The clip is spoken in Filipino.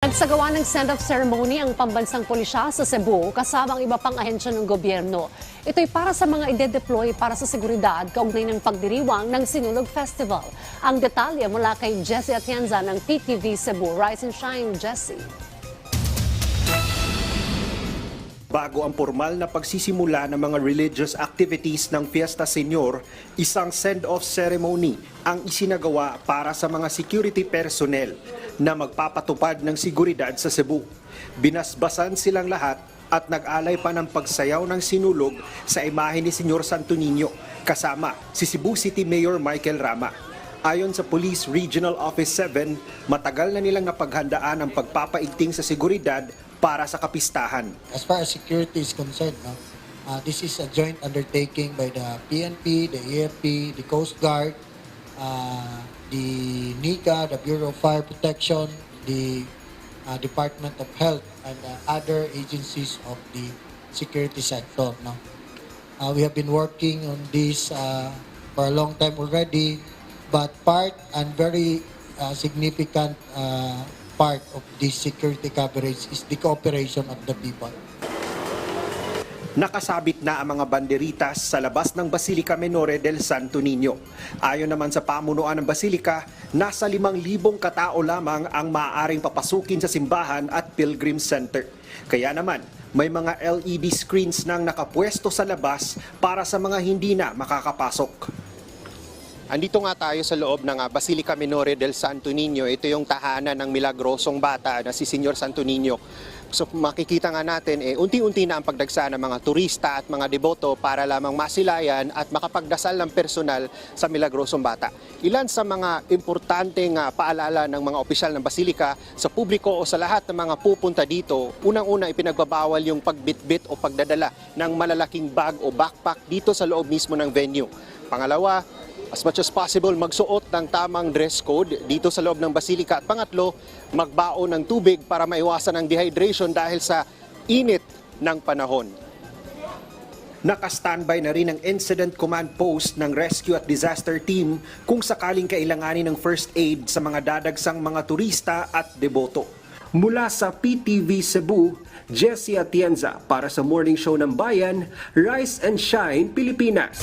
Nagsagawa ng send-off ceremony ang pambansang pulisya sa Cebu kasama ang iba pang ahensya ng gobyerno. Ito'y para sa mga ide-deploy para sa seguridad kaugnay ng pagdiriwang ng Sinulog Festival. Ang detalye mula kay Jessie Atienza ng PTV Cebu. Rise and Shine, Jessie. Bago ang formal na pagsisimula ng mga religious activities ng Fiesta Senior, isang send-off ceremony ang isinagawa para sa mga security personnel na magpapatupad ng seguridad sa Cebu. Binasbasan silang lahat at nag-alay pa ng pagsayaw ng sinulog sa imahe ni Senyor Santo Niño kasama si Cebu City Mayor Michael Rama. Ayon sa Police Regional Office 7, matagal na nilang napaghandaan ang pagpapaigting sa seguridad para sa kapistahan. as far as security is concerned, no, uh, this is a joint undertaking by the PNP, the AFP, the Coast Guard, uh, the NICA, the Bureau of Fire Protection, the uh, Department of Health, and uh, other agencies of the security sector. No? Uh, we have been working on this uh, for a long time already, but part and very uh, significant uh, part of this security coverage is the cooperation of the people. Nakasabit na ang mga banderitas sa labas ng Basilica Menore del Santo Niño. Ayon naman sa pamunuan ng Basilica, nasa 5,000 katao lamang ang maaaring papasukin sa simbahan at pilgrim center. Kaya naman, may mga LED screens nang nakapwesto sa labas para sa mga hindi na makakapasok. Andito nga tayo sa loob ng ah, Basilica Menore del Santo Niño. Ito yung tahanan ng milagrosong bata na si Senyor Santo Niño. So makikita nga natin, eh, unti-unti na ang pagdagsa ng mga turista at mga deboto para lamang masilayan at makapagdasal ng personal sa milagrosong bata. Ilan sa mga importanteng ah, paalala ng mga opisyal ng Basilica sa publiko o sa lahat ng mga pupunta dito, unang-una ipinagbabawal yung pagbitbit o pagdadala ng malalaking bag o backpack dito sa loob mismo ng venue. Pangalawa, as much as possible magsuot ng tamang dress code dito sa loob ng basilika at pangatlo, magbaon ng tubig para maiwasan ang dehydration dahil sa init ng panahon. Naka-standby na rin ang Incident Command Post ng Rescue at Disaster Team kung sakaling kailanganin ng first aid sa mga dadagsang mga turista at deboto. Mula sa PTV Cebu, Jessie Atienza para sa Morning Show ng Bayan, Rise and Shine, Pilipinas.